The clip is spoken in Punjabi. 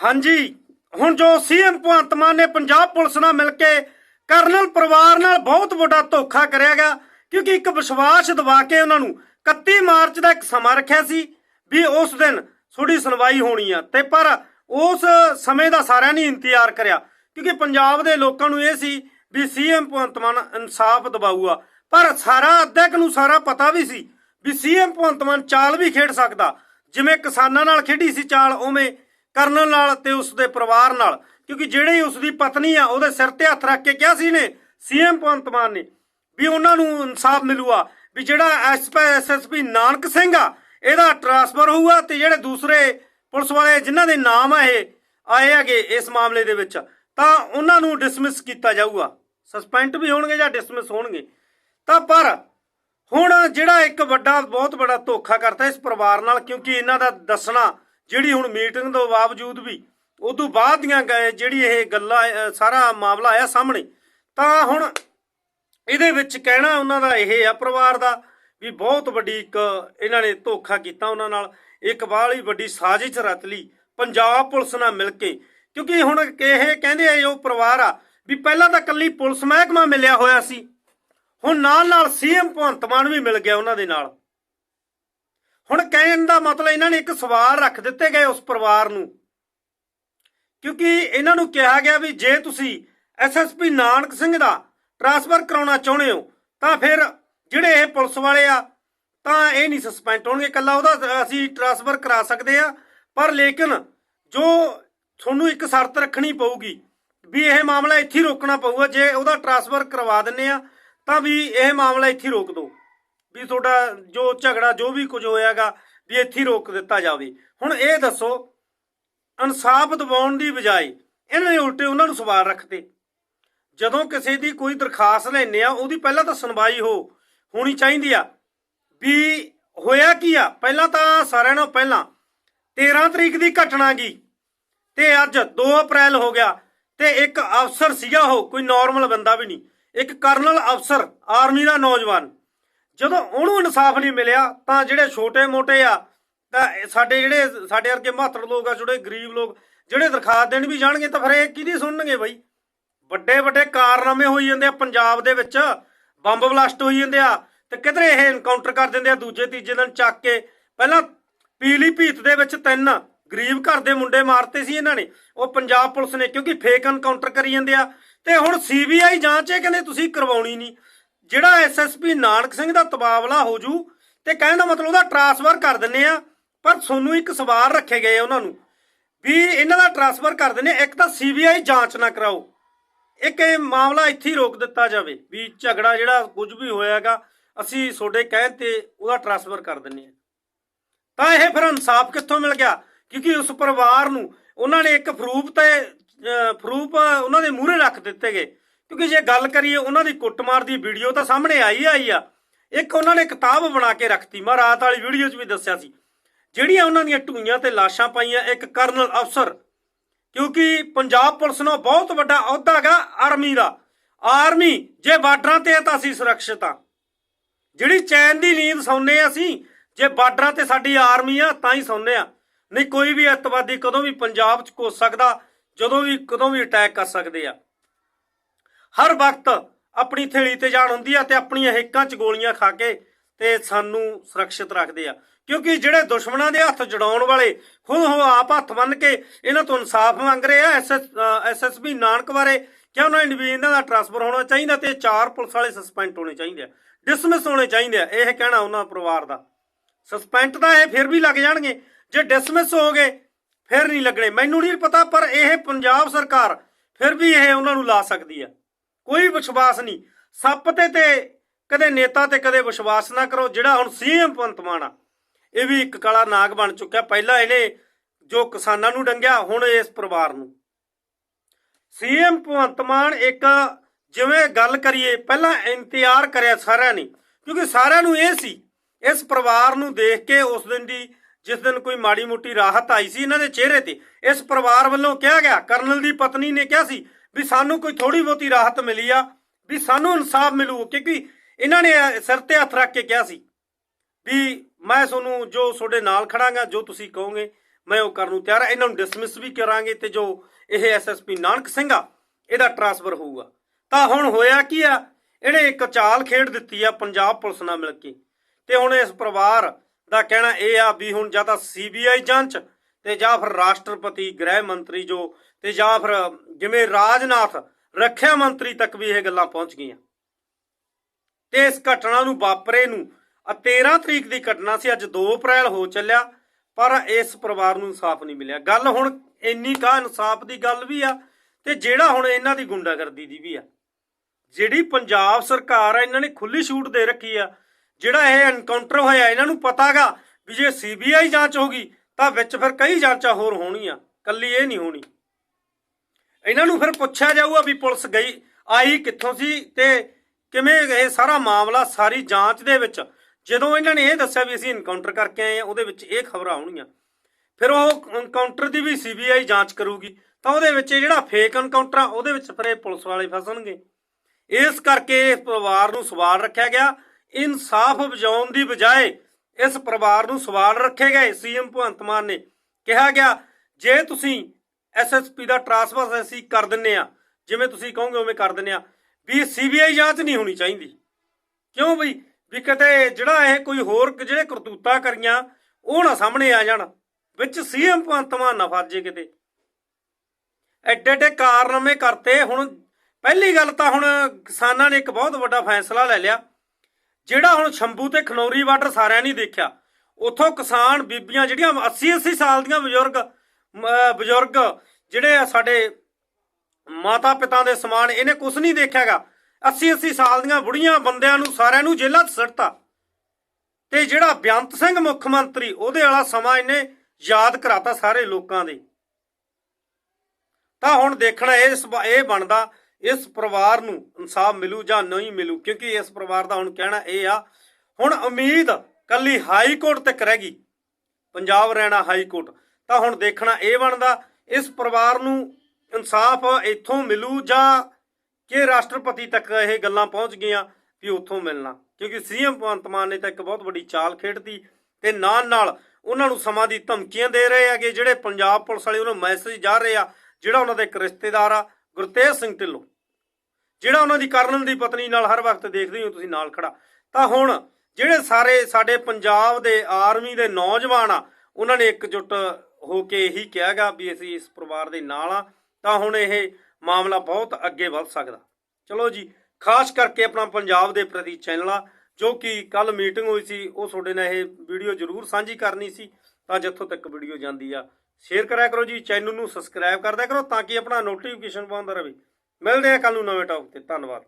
ਹਾਂਜੀ, ਹੁਣ ਜੋ ਸੀਐਮ ਭਗਵੰਤ ਮਾਨ ਨੇ ਪੰਜਾਬ ਪੁਲਿਸ ਨਾਲ ਮਿਲ ਕੇ ਕਰਨਲ ਪਰਿਵਾਰ ਨਾਲ ਬਹੁਤ ਵੱਡਾ ਧੋਖਾ ਕਰਿਆ ਗਿਆ, ਕਿਉਂਕਿ ਇੱਕ ਵਿਸ਼ਵਾਸ ਦਿਵਾ ਕੇ ਉਹਨਾਂ ਨੂੰ 31 ਮਾਰਚ ਦਾ ਇੱਕ ਸਮਾਂ ਰੱਖਿਆ ਸੀ ਵੀ ਉਸ ਦਿਨ ਥੋੜੀ ਸੁਣਵਾਈ ਹੋਣੀ ਆ। ਤੇ ਪਰ ਉਸ ਸਮੇਂ ਦਾ ਸਾਰਿਆਂ ਨੇ ਇੰਤਜ਼ਾਰ ਕਰਿਆ, ਕਿਉਂਕਿ ਪੰਜਾਬ ਦੇ ਲੋਕਾਂ ਨੂੰ ਇਹ ਸੀ ਵੀ ਸੀਐਮ ਭਗਵੰਤ ਮਾਨ ਇਨਸਾਫ ਦਿਵਾਊਗਾ। ਪਰ ਸਾਰਾ ਅੱਧਾ ਕੁ ਨੂੰ ਸਾਰਾ ਪਤਾ ਵੀ ਸੀ ਵੀ ਸੀਐਮ ਭਗਵੰਤ ਮਾਨ ਚਾਲ ਵੀ ਖੇਡ ਸਕਦਾ, ਜਿਵੇਂ ਕਿਸਾਨਾਂ ਨਾਲ ਖੇਡੀ ਸੀ ਚਾਲ, ਉਵੇਂ ਕਰਨ ਨਾਲ ਤੇ ਉਸ ਦੇ ਪਰਿਵਾਰ ਨਾਲ। ਕਿਉਂਕਿ ਜਿਹੜੀ ਉਸ ਦੀ ਪਤਨੀ ਆ, ਉਹਦੇ ਸਿਰ ਤੇ ਹੱਥ ਰੱਖ ਕੇ ਕਿਹਾ ਸੀ ਨੇ ਸੀਐਮ ਭਗਵੰਤ ਮਾਨ ਨੇ, ਵੀ ਉਹਨਾਂ ਨੂੰ ਇਨਸਾਫ ਮਿਲੂਗਾ ਵੀ ਜਿਹੜਾ ਐਸਐਸਪੀ ਨਾਨਕ ਸਿੰਘ ਆ, ਇਹਦਾ ਟ੍ਰਾਂਸਫਰ ਹੋਊਗਾ ਤੇ ਜਿਹੜੇ ਦੂਸਰੇ ਪੁਲਿਸ ਵਾਲੇ ਜਿਨ੍ਹਾਂ ਦੇ ਨਾਮ ਆ ਇਹ, ਆਏ ਹੈਗੇ ਇਸ ਮਾਮਲੇ ਦੇ ਵਿੱਚ, ਤਾਂ ਉਹਨਾਂ ਨੂੰ ਡਿਸਮਿਸ ਕੀਤਾ ਜਾਊਗਾ। ਸਸਪੈਂਡ ਵੀ ਹੋਣਗੇ ਜਾਂ ਡਿਸਮਿਸ ਹੋਣਗੇ। ਤਾਂ ਪਰ ਹੁਣ ਜਿਹੜਾ ਇੱਕ ਵੱਡਾ, ਬਹੁਤ ਵੱਡਾ ਧੋਖਾ ਕਰਤਾ ਇਸ ਪਰਿਵਾਰ ਨਾਲ, ਕਿਉਂਕਿ ਇਹਨਾਂ ਦਾ ਦੱਸਣਾ ਜਿਹੜੀ ਹੁਣ ਮੀਟਿੰਗ ਤੋਂ ਬਾਵਜੂਦ ਵੀ ਉਦੋਂ ਬਾਅਦ ਦੀਆਂ ਗਏ ਜਿਹੜੀ ਇਹ ਗੱਲਾਂ ਸਾਰਾ ਮਾਮਲਾ ਆਇਆ ਸਾਹਮਣੇ, ਤਾਂ ਹੁਣ ਇਹਦੇ ਵਿੱਚ ਕਹਿਣਾ ਉਹਨਾਂ ਦਾ ਇਹ ਆ ਪਰਿਵਾਰ ਦਾ ਵੀ ਬਹੁਤ ਵੱਡੀ ਇੱਕ ਇਹਨਾਂ ਨੇ ਧੋਖਾ ਕੀਤਾ ਉਹਨਾਂ ਨਾਲ। ਇੱਕ ਬਾਹਲੀ ਵੱਡੀ ਸਾਜ਼ਿਸ਼ ਰਚ ਲਈ ਪੰਜਾਬ ਪੁਲਿਸ ਨਾਲ ਮਿਲ ਕੇ। ਕਿਉਂਕਿ ਹੁਣ ਇਹ ਕਹਿੰਦੇ ਆ ਉਹ ਪਰਿਵਾਰ ਆ ਵੀ ਪਹਿਲਾਂ ਤਾਂ ਕੱਲੀ ਪੁਲਿਸ ਮਹਿਕਮਾ ਮਿਲਿਆ ਹੋਇਆ ਸੀ। ਹੁਣ ਨਾਲ ਨਾਲ ਸੀਐਮ ਭਗਵੰਤ ਮਾਨ ਵੀ ਮਿਲ ਗਿਆ ਉਹਨਾਂ ਦੇ ਨਾਲ। ਹੁਣ ਕਹਿਣ ਦਾ ਮਤਲਬ ਇਹਨਾਂ ਨੇ ਇੱਕ ਸਵਾਲ ਰੱਖ ਦਿੱਤੇ ਗਏ ਉਸ ਪਰਿਵਾਰ ਨੂੰ। ਕਿਉਂਕਿ ਇਹਨਾਂ ਨੂੰ ਕਿਹਾ ਗਿਆ ਵੀ ਜੇ ਤੁਸੀਂ ਐਸਐਸਪੀ ਨਾਨਕ ਸਿੰਘ ਦਾ ਟ੍ਰਾਂਸਫਰ ਕਰਾਉਣਾ ਚਾਹੁੰਦੇ ਹੋ, ਤਾਂ ਫਿਰ ਜਿਹੜੇ ਇਹ ਪੁਲਿਸ ਵਾਲੇ ਆ, ਤਾਂ ਇਹ ਨਹੀਂ ਸਸਪੈਂਡ ਹੋਣਗੇ। ਕੱਲਾ ਉਹਦਾ ਅਸੀਂ ਟ੍ਰਾਂਸਫਰ ਕਰਾ ਸਕਦੇ ਆ, ਪਰ ਲੇਕਿਨ ਜੋ ਤੁਹਾਨੂੰ ਇੱਕ ਸ਼ਰਤ ਰੱਖਣੀ ਪਊਗੀ ਵੀ ਇਹ ਮਾਮਲਾ ਇੱਥੇ ਰੋਕਣਾ ਪਊਗਾ, ਜੇ ਉਹਦਾ ਟ੍ਰਾਂਸਫਰ ਕਰਵਾ ਦਿੰਨੇ ਆ, ਤਾਂ ਵੀ ਇਹ ਮਾਮਲਾ ਇੱਥੇ ਰੋਕ ਦਿਓ। ਵੀ ਤੁਹਾਡਾ ਜੋ ਝਗੜਾ, ਜੋ ਵੀ ਕੁਝ ਹੋਇਆਗਾ ਵੀ ਇੱਥੇ ਰੋਕ ਦਿੱਤਾ ਜਾਵੇ। ਹੁਣ ਇਹ ਦੱਸੋ, ਇਨਸਾਫ ਦਿਵਾਉਣ ਦੀ ਬਜਾਏ ਇਹਨਾਂ ਨੇ ਉਲਟੇ ਉਹਨਾਂ ਨੂੰ ਸਵਾਲ ਰੱਖਤੇ। ਜਦੋਂ ਕਿਸੇ ਦੀ ਕੋਈ ਦਰਖਾਸਤ ਲੈਣੇ ਆ, ਉਹਦੀ ਪਹਿਲਾਂ ਤਾਂ ਸੁਣਵਾਈ ਹੋ ਹੋਣੀ ਚਾਹੀਦੀ ਆ। ਵੀ ਹੋਇਆ ਕੀ ਆ? ਪਹਿਲਾਂ ਤਾਂ ਸਾਰਿਆਂ ਨਾਲੋਂ ਪਹਿਲਾਂ 13 ਤਰੀਕ ਦੀ ਘਟਨਾ ਗਈ ਤੇ ਅੱਜ 2 ਅਪ੍ਰੈਲ ਹੋ ਗਿਆ ਤੇ ਇੱਕ ਅਫਸਰ ਸੀਗਾ ਉਹ, ਕੋਈ ਨਾਰਮਲ ਬੰਦਾ ਵੀ ਨਹੀਂ। ਇੱਕ ਕਰਨਲ ਅਫਸਰ ਆਰਮੀ ਦਾ ਨੌਜਵਾਨ। ਜਦੋਂ ਉਹਨੂੰ ਇਨਸਾਫ ਨਹੀਂ ਮਿਲਿਆ, ਤਾਂ ਜਿਹੜੇ ਛੋਟੇ-ਮੋਟੇ ਆ, ਤਾਂ ਸਾਡੇ ਜਿਹੜੇ ਸਾਡੇ ਵਰਗੇ ਮਹੱਤੜ ਲੋਕ ਆ ਜਿਹੜੇ ਗਰੀਬ ਲੋਕ, ਜਿਹੜੇ ਦਰਖਾਸਤ ਦੇਣ ਵੀ ਜਾਣਗੇ, ਤਾਂ ਫਿਰ ਇਹ ਕਿਹਦੀ ਸੁਣਨਗੇ ਬਈ? ਵੱਡੇ ਵੱਡੇ ਕਾਰਨਾਮੇ ਹੋਈ ਜਾਂਦੇ ਆ ਪੰਜਾਬ ਦੇ ਵਿੱਚ, ਬੰਬ ਬਲਾਸਟ ਹੋਈ ਜਾਂਦੇ ਆ, ਤੇ ਕਿਧਰੇ ਇਹ ਐਨਕਾਊਂਟਰ ਕਰ ਦਿੰਦੇ ਆ ਦੂਜੇ ਤੀਜੇ ਦਿਨ ਚੱਕ ਕੇ। ਪਹਿਲਾਂ ਪੀਲੀ ਭੀਤ ਦੇ ਵਿੱਚ ਤਿੰਨ ਗਰੀਬ ਘਰ ਦੇ ਮੁੰਡੇ ਮਾਰਤੇ ਸੀ ਇਹਨਾਂ ਨੇ, ਉਹ ਪੰਜਾਬ ਪੁਲਿਸ ਨੇ, ਕਿਉਂਕਿ ਫੇਕ ਐਨਕਾਊਂਟਰ ਕਰੀ ਜਾਂਦੇ ਆ। ਤੇ ਹੁਣ ਸੀਬੀਆਈ ਜਾਂਚ ਇਹ ਕਹਿੰਦੇ ਤੁਸੀਂ ਕਰਵਾਉਣੀ ਨਹੀਂ। ਜਿਹੜਾ ਐਸਐਸਪੀ ਨਾਨਕ ਸਿੰਘ ਦਾ ਤਬਾਦਲਾ ਹੋ ਜੂ ਤੇ ਕਹਿਣ ਦਾ ਮਤਲਬ ਉਹਦਾ ਟ੍ਰਾਂਸਫਰ ਕਰ ਦਿੰਨੇ ਆ, ਪਰ ਤੁਹਾਨੂੰ ਇੱਕ ਸਵਾਲ ਰੱਖੇ ਗਏ ਉਹਨਾਂ ਨੂੰ, ਵੀ ਇਹਨਾਂ ਦਾ ਟ੍ਰਾਂਸਫਰ ਕਰ ਦਿੰਨੇ ਇੱਕ ਤਾਂ ਸੀਬੀਆਈ ਜਾਂਚ ਨਾ ਕਰਾਓ, ਇੱਕ ਇਹ ਮਾਮਲਾ ਇੱਥੇ ਰੋਕ ਦਿੱਤਾ ਜਾਵੇ, ਵੀ ਝਗੜਾ ਜਿਹੜਾ ਕੁਝ ਵੀ ਹੋਇਆਗਾ, ਅਸੀਂ ਤੁਹਾਡੇ ਕਹਿਣ ਤੇ ਉਹਦਾ ਟ੍ਰਾਂਸਫਰ ਕਰ ਦਿੰਨੇ ਆ। ਤਾਂ ਇਹ ਫਿਰ ਇਨਸਾਫ ਕਿੱਥੋਂ ਮਿਲ ਗਿਆ? ਕਿਉਂਕਿ ਉਸ ਪਰਿਵਾਰ ਨੂੰ ਉਹਨਾਂ ਨੇ ਇੱਕ ਫਰੂਪ ਤੇ ਫਰੂਪ ਉਹਨਾਂ ਦੇ ਮੂਹਰੇ ਰੱਖ ਦਿੱਤੇ ਗਏ। ਕਿਉਂਕਿ ਜੇ ਗੱਲ ਕਰੀਏ ਉਹਨਾਂ ਦੀ ਕੁੱਟਮਾਰ ਦੀ ਵੀਡੀਓ ਤਾਂ ਸਾਹਮਣੇ ਆਈ ਆਈ ਆ। ਇੱਕ ਉਹਨਾਂ ਨੇ ਕਿਤਾਬ ਬਣਾ ਕੇ ਰੱਖਤੀ, ਮੈਂ ਰਾਤ ਵਾਲੀ ਵੀਡੀਓ 'ਚ ਵੀ ਦੱਸਿਆ ਸੀ। ਜਿਹੜੀਆਂ ਉਹਨਾਂ ਦੀਆਂ ਟੂਈਆਂ ਤੇ ਲਾਸ਼ਾਂ ਪਾਈਆਂ, ਇੱਕ ਕਰਨਲ ਅਫਸਰ, ਕਿਉਂਕਿ ਪੰਜਾਬ ਪੁਲਿਸ ਨੂੰ ਬਹੁਤ ਵੱਡਾ ਅਹੁਦਾ ਹੈਗਾ ਆਰਮੀ ਦਾ। ਆਰਮੀ, ਜੇ ਬਾਰਡਰਾਂ ਤੇ ਹੈ ਤਾਂ ਅਸੀਂ ਸੁਰੱਖਿਅਤ ਆ। ਜਿਹੜੀ ਚੈਨ ਦੀ ਨੀਂਦ ਸੌਂਦੇ ਹਾਂ ਅਸੀਂ, ਜੇ ਬਾਰਡਰਾਂ ਤੇ ਸਾਡੀ ਆਰਮੀ ਆ, ਤਾਂ ਹੀ ਸੌਂਦੇ ਆ। ਨਹੀਂ, ਕੋਈ ਵੀ ਅੱਤਵਾਦੀ ਕਦੋਂ ਵੀ ਪੰਜਾਬ 'ਚ ਘੁਸ ਸਕਦਾ, ਜਦੋਂ ਵੀ, ਕਦੋਂ ਵੀ ਅਟੈਕ ਕਰ ਸਕਦੇ ਆ। ਹਰ ਵਕਤ ਆਪਣੀ ਥੇਲੀ ਤੇ ਜਾਣ ਹੁੰਦੀ ਆ ਤੇ ਆਪਣੀਆਂ ਹਿੱਕਾਂ 'ਚ ਗੋਲੀਆਂ ਖਾ ਕੇ ਤੇ ਸਾਨੂੰ ਸੁਰੱਖਿਅਤ ਰੱਖਦੇ ਆ। ਕਿਉਂਕਿ ਜਿਹੜੇ ਦੁਸ਼ਮਣਾਂ ਦੇ ਹੱਥ ਜੜਾਉਣ ਵਾਲੇ ਖੁਦ ਹੋ ਆਪ ਹੱਥ ਬੰਨ ਕੇ ਇਹਨਾਂ ਤੋਂ ਇਨਸਾਫ ਮੰਗ ਰਹੇ ਆ ਐਸਐਸਪੀ ਨਾਨਕ ਬਾਰੇ ਕਿ ਉਹਨਾਂ ਇਹਨਾਂ ਦਾ ਟ੍ਰਾਂਸਫਰ ਹੋਣਾ ਚਾਹੀਦਾ ਤੇ ਚਾਰ ਪੁਲਿਸ ਵਾਲੇ ਸਸਪੈਂਡ ਹੋਣੇ ਚਾਹੀਦੇ ਆ। ਡਿਸਮਿਸ ਹੋਣੇ ਚਾਹੀਦੇ ਆ, ਇਹ ਕਹਿਣਾ ਉਹਨਾਂ ਪਰਿਵਾਰ ਦਾ। ਸਸਪੈਂਡ ਤਾਂ ਇਹ ਫਿਰ ਵੀ ਲੱਗ ਜਾਣਗੇ। ਜੇ ਡਿਸਮਿਸ ਹੋ ਗਏ, ਫਿਰ ਨਹੀਂ ਲੱਗਣੇ। ਮੈਨੂੰ ਨਹੀਂ ਪਤਾ, ਪਰ ਇਹ ਪੰਜਾਬ ਸਰਕਾਰ ਫਿਰ ਵੀ ਇਹ ਉਹਨਾਂ ਨੂੰ ਲਾ ਸਕਦੀ ਆ। ਕੋਈ ਵਿਸ਼ਵਾਸ ਨਹੀਂ। ਸੱਪ ਤੇ ਤੇ ਕਦੇ ਨੇਤਾ ਤੇ ਕਦੇ ਵਿਸ਼ਵਾਸ ਨਾ ਕਰੋ, ਜਿਹੜਾ ਹੁਣ ਸੀਐਮ ਭਗਵੰਤ ਮਾਨ ਆ। ਇਹ ਵੀ ਇੱਕ ਕਾਲਾ ਨਾਗ ਬਣ ਚੁੱਕਿਆ। ਪਹਿਲਾਂ ਇਹਨੇ ਜੋ ਕਿਸਾਨਾਂ ਨੂੰ ਡੰਗਿਆ, ਹੁਣ ਇਸ ਪਰਿਵਾਰ ਨੂੰ। ਸੀਐਮ ਭਗਵੰਤ ਮਾਨ ਇੱਕ ਜਿਵੇਂ ਗੱਲ ਕਰੀਏ, ਪਹਿਲਾਂ ਇੰਤਜ਼ਾਰ ਕਰਿਆ ਸਾਰਿਆਂ ਨੇ, ਕਿਉਂਕਿ ਸਾਰਿਆਂ ਨੂੰ ਇਹ ਸੀ, ਇਸ ਪਰਿਵਾਰ ਨੂੰ ਦੇਖ ਕੇ ਉਸ ਦਿਨ ਦੀ, ਜਿਸ ਦਿਨ ਕੋਈ ਮਾੜੀ ਮੋਟੀ ਰਾਹਤ ਆਈ ਸੀ ਇਹਨਾਂ ਦੇ ਚਿਹਰੇ ਤੇ, ਇਸ ਪਰਿਵਾਰ ਵੱਲੋਂ ਕਿਹਾ ਗਿਆ, ਕਰਨਲ ਦੀ ਪਤਨੀ ਨੇ ਕਿਹਾ ਸੀ ਵੀ ਸਾਨੂੰ ਕੋਈ ਥੋੜੀ ਬਹੁਤੀ ਰਾਹਤ ਮਿਲੀ ਆ, ਵੀ ਸਾਨੂੰ ਇਨਸਾਫ ਮਿਲੂ, ਕਿਉਂਕਿ ਇਹਨਾਂ ਨੇ ਸਿਰ ਤੇ ਹੱਥ ਰੱਖ ਕੇ ਕਿਹਾ ਸੀ ਵੀ ਮੈਂ ਤੁਹਾਨੂੰ ਜੋ ਤੁਹਾਡੇ ਨਾਲ ਖੜਾਂਗਾ, ਜੋ ਤੁਸੀਂ ਕਹੋਗੇ, ਮੈਂ ਉਹ ਕਰਨ ਨੂੰ ਤਿਆਰ ਹਾਂ ਇਹਨਾਂ ਨੂੰ ਡਿਸਮਿਸ ਵੀ ਕਰਾਂਗੇ ਤੇ ਜੋ ਇਹ ਐਸਐਸਪੀ ਨਾਨਕ ਸਿੰਘ ਆ, ਇਹਦਾ ਟਰਾਂਸਫਰ ਹੋਊਗਾ। ਤਾਂ ਹੁਣ ਹੋਇਆ ਕੀ ਆ, ਇਹਨੇ ਇੱਕ ਚਾਲ ਖੇਡ ਦਿੱਤੀ ਆ ਪੰਜਾਬ ਪੁਲਿਸ ਨਾਲ ਮਿਲ ਕੇ। ਤੇ ਹੁਣ ਇਸ ਪਰਿਵਾਰ ਦਾ ਕਹਿਣਾ ਇਹ ਆ ਵੀ ਹੁਣ ਜਾਂ ਤਾਂ ਸੀਬੀਆਈ ਜਾਂਚ ਤੇ ਜਾਂ ਫਿਰ ਰਾਸ਼ਟਰਪਤੀ, ਗ੍ਰਹਿ ਮੰਤਰੀ ਜੋ, ਤੇ ਜਾਂ ਫਿਰ ਜਿਵੇਂ ਰਾਜਨਾਥ, ਰੱਖਿਆ ਮੰਤਰੀ ਤੱਕ ਵੀ ਇਹ ਗੱਲਾਂ ਪਹੁੰਚ ਗਈਆਂ। ਤੇ ਇਸ ਘਟਨਾ ਨੂੰ ਵਾਪਰੇ ਨੂੰ ਆ 13 ਤਰੀਕ ਦੀ ਘਟਨਾ ਸੀ, ਅੱਜ 2 ਅਪ੍ਰੈਲ ਹੋ ਚੱਲਿਆ, ਪਰ ਇਸ ਪਰਿਵਾਰ ਨੂੰ ਇਨਸਾਫ ਨਹੀਂ ਮਿਲਿਆ। ਗੱਲ ਹੁਣ ਇੰਨੀ ਕਾ ਇਨਸਾਫ ਦੀ ਗੱਲ ਵੀ ਆ, ਤੇ ਜਿਹੜਾ ਹੁਣ ਇਹਨਾਂ ਦੀ ਗੁੰਡਾਗਰਦੀ ਦੀ ਵੀ ਆ। ਜਿਹੜੀ ਪੰਜਾਬ ਸਰਕਾਰ ਆ, ਇਹਨਾਂ ਨੇ ਖੁੱਲੀ ਛੂਟ ਦੇ ਰੱਖੀ ਆ, ਜਿਹੜਾ ਇਹ ਐਨਕਾਊਂਟਰ ਹੋਇਆ, ਇਹਨਾਂ ਨੂੰ ਪਤਾਗਾ ਵੀ ਜੇ ਸੀਬੀਆਈ ਜਾਂਚ ਹੋਗੀ ਤਾਂ ਵਿੱਚ ਫਿਰ ਕਈ ਜਾਂਚਾਂ ਹੋਰ ਹੋਣੀਆਂ, ਕੱਲੀ ਇਹ ਨਹੀਂ ਹੋਣੀ। ਇਹਨਾਂ ਨੂੰ ਫਿਰ ਪੁੱਛਿਆ ਜਾਊਗਾ ਵੀ ਪੁਲਿਸ ਗਈ, ਆਈ ਕਿੱਥੋਂ ਸੀ ਤੇ ਕਿਵੇਂ ਇਹ ਸਾਰਾ ਮਾਮਲਾ, ਸਾਰੀ ਜਾਂਚ ਦੇ ਵਿੱਚ। ਜਦੋਂ ਇਹਨਾਂ ਨੇ ਇਹ ਦੱਸਿਆ ਵੀ ਅਸੀਂ ਇਨਕਾਊਂਟਰ ਕਰਕੇ ਆਏ ਆ ਉਹਦੇ ਵਿੱਚ ਇਹ ਖਬਰਾਂ ਆਉਣਗੀਆਂ ਫਿਰ ਉਹ ਇਨਕਾਊਂਟਰ ਦੀ ਵੀ ਸੀਬੀਆਈ ਜਾਂਚ ਕਰੂਗੀ, ਤਾਂ ਉਹਦੇ ਵਿੱਚ ਇਹ ਜਿਹੜਾ ਫੇਕ ਇਨਕਾਊਂਟਰ ਆ, ਉਹਦੇ ਵਿੱਚ ਫਿਰ ਇਹ ਪੁਲਿਸ ਵਾਲੇ ਫਸਣਗੇ। ਇਸ ਕਰਕੇ ਇਸ ਪਰਿਵਾਰ ਨੂੰ ਸਵਾਲ ਰੱਖਿਆ ਗਿਆ, ਇਨਸਾਫ ਵਜਾਉਣ ਦੀ ਬਜਾਏ ਇਸ ਪਰਿਵਾਰ ਨੂੰ ਸਵਾਲ ਰੱਖੇ ਗਏ। ਸੀਐਮ ਭਗਵੰਤ ਮਾਨ ਨੇ ਕਿਹਾ ਗਿਆ, ਜੇ ਤੁਸੀਂ ਐਸਐਸਪੀ ਦਾ ਟ੍ਰਾਂਸਫਰ ਅਸੀਂ ਕਰ ਦਿੰਨੇ ਆ, ਜਿਵੇਂ ਤੁਸੀਂ ਕਹੋਗੇ ਉਵੇਂ ਕਰ ਦਿੰਨੇ ਆ, ਵੀ ਸੀਬੀਆਈ ਜਾਂਚ ਨਹੀਂ ਹੋਣੀ ਚਾਹੀਦੀ। ਕਿਉਂ ਬਈ? ਵੀ ਕਿਤੇ ਜਿਹੜਾ ਇਹ ਕੋਈ ਹੋਰ ਜਿਹੜੇ ਕਰਤੂਤਾਂ ਕਰੀਆਂ, ਉਹ ਨਾ ਸਾਹਮਣੇ ਆ ਜਾਣ। ਵਿੱਚ ਸੀਐਮ ਭਗਵੰਤ ਮਾਨ ਨਾ ਫਰਜੇ ਕਿਤੇ। ਐਡੇ ਐਡੇ ਕਾਰਨਾਮੇ ਕਰਤੇ। ਹੁਣ ਪਹਿਲੀ ਗੱਲ ਤਾਂ ਹੁਣ ਕਿਸਾਨਾਂ ਨੇ ਇੱਕ ਬਹੁਤ ਵੱਡਾ ਫੈਸਲਾ ਲੈ ਲਿਆ। ਜਿਹੜਾ ਹੁਣ ਸ਼ੰਭੂ ਤੇ ਖਨੌਰੀ ਵਾਟਰ ਸਾਰਿਆਂ ਨੇ ਦੇਖਿਆ, ਉੱਥੋਂ ਕਿਸਾਨ ਬੀਬੀਆਂ ਜਿਹੜੀਆਂ 80 80 ਸਾਲ ਦੀਆਂ ਬਜ਼ੁਰਗ ਬਜ਼ੁਰਗ ਜਿਹੜੇ ਸਾਡੇ ਮਾਤਾ ਪਿਤਾ ਦੇ ਸਮਾਨ, ਇਹਨੇ ਕੁਝ ਨਹੀਂ ਦੇਖਿਆਗਾ। 80 80 ਸਾਲ ਦੀਆਂ ਬੁੜੀਆਂ ਬੰਦਿਆਂ ਨੂੰ ਸਾਰਿਆਂ ਨੂੰ ਜੇਲ੍ਹਾਂ 'ਚ ਸੱਟਤਾ। ਤੇ ਜਿਹੜਾ ਬੇਅੰਤ ਸਿੰਘ ਮੁੱਖ ਮੰਤਰੀ, ਉਹਦੇ ਵਾਲਾ ਸਮਾਂ ਇਹਨੇ ਯਾਦ ਕਰਾਤਾ ਸਾਰੇ ਲੋਕਾਂ ਦੇ। ਤਾਂ ਹੁਣ ਦੇਖਣਾ ਇਸ ਇਹ ਬਣਦਾ ਇਸ ਪਰਿਵਾਰ ਨੂੰ ਇਨਸਾਫ ਮਿਲੂ ਜਾਂ ਨਹੀਂ ਮਿਲੂ, ਕਿਉਂਕਿ ਇਸ ਪਰਿਵਾਰ ਦਾ ਹੁਣ ਕਹਿਣਾ ਇਹ ਆ, ਹੁਣ ਉਮੀਦ ਕੱਲੀ ਹਾਈ ਕੋਰਟ ਤੱਕ ਰਹਿ ਗਈ, ਪੰਜਾਬ ਹਰਿਆਣਾ ਹਾਈ ਕੋਰਟ, ਤਾਂ ਹੁਣ ਦੇਖਣਾ ਇਹ ਬਣਦਾ, ਇਸ ਪਰਿਵਾਰ ਨੂੰ ਇਨਸਾਫ ਇੱਥੋਂ ਮਿਲੂ ਜਾਂ ਕਿ ਰਾਸ਼ਟਰਪਤੀ ਤੱਕ ਇਹ ਗੱਲਾਂ ਪਹੁੰਚ ਗਈਆਂ ਵੀ ਉੱਥੋਂ ਮਿਲਣਾ, ਕਿਉਂਕਿ ਸੀਐਮ ਭਗਵੰਤ ਮਾਨ ਨੇ ਤਾਂ ਇੱਕ ਬਹੁਤ ਵੱਡੀ ਚਾਲ ਖੇਡਤੀ, ਤੇ ਨਾਲ ਨਾਲ ਉਹਨਾਂ ਨੂੰ ਸਮਾਂ ਦੀ ਧਮਕੀਆਂ ਦੇ ਰਹੇ ਹੈਗੇ, ਜਿਹੜੇ ਪੰਜਾਬ ਪੁਲਿਸ ਵਾਲੇ ਉਹਨਾਂ ਮੈਸੇਜ ਜਾ ਰਹੇ ਆ, ਜਿਹੜਾ ਉਹਨਾਂ ਦਾ ਇੱਕ ਰਿਸ਼ਤੇਦਾਰ ਆ, ਗੁਰਤੇਜ ਸਿੰਘ ਢਿੱਲੋਂ। ਜਿਹੜਾ ਉਹਨਾਂ ਦੀ ਕਰਨਲ ਦੀ ਪਤਨੀ ਨਾਲ ਹਰ ਵਕਤ ਦੇਖਦੇ ਹੋ ਤੁਸੀਂ ਨਾਲ ਖੜਾ। ਤਾਂ ਹੁਣ ਜਿਹੜੇ ਸਾਰੇ ਸਾਡੇ ਪੰਜਾਬ ਦੇ ਆਰਮੀ ਦੇ ਨੌਜਵਾਨ ਆ, ਉਹਨਾਂ ਨੇ ਇਕਜੁੱਟ ਹੋ ਕੇ ਇਹੀ ਕਿਹਾਗਾ ਵੀ ਅਸੀਂ ਇਸ ਪਰਿਵਾਰ ਦੇ ਨਾਲ ਆ, ਤਾਂ ਹੁਣ ਇਹ ਮਾਮਲਾ ਬਹੁਤ ਅੱਗੇ ਵੱਧ ਸਕਦਾ। ਚਲੋ ਜੀ, ਖਾਸ ਕਰਕੇ ਆਪਣਾ ਪੰਜਾਬ ਦੇ ਪ੍ਰਤੀ ਚੈਨਲ ਆ, ਜੋ ਕਿ ਕੱਲ ਮੀਟਿੰਗ ਹੋਈ ਸੀ, ਉਹ ਤੁਹਾਡੇ ਨਾਲ ਇਹ ਵੀਡੀਓ ਜ਼ਰੂਰ ਸਾਂਝੀ ਕਰਨੀ ਸੀ, ਤਾਂ ਜਿੱਥੋਂ ਤੱਕ ਵੀਡੀਓ ਜਾਂਦੀ ਆ, ਸ਼ੇਅਰ ਕਰਿਆ ਕਰੋ ਜੀ, ਚੈਨਲ ਨੂੰ ਸਬਸਕ੍ਰਾਈਬ ਕਰਦਿਆ ਕਰੋ, ਤਾਂ ਕਿ ਆਪਣਾ ਨੋਟੀਫਿਕੇਸ਼ਨ ਪਾਉਂਦਾ ਰਹੇ। ਮਿਲਦੇ ਆ ਕੱਲ ਨੂੰ ਨਵੇਂ ਟੌਪ ਤੇ। ਧੰਨਵਾਦ।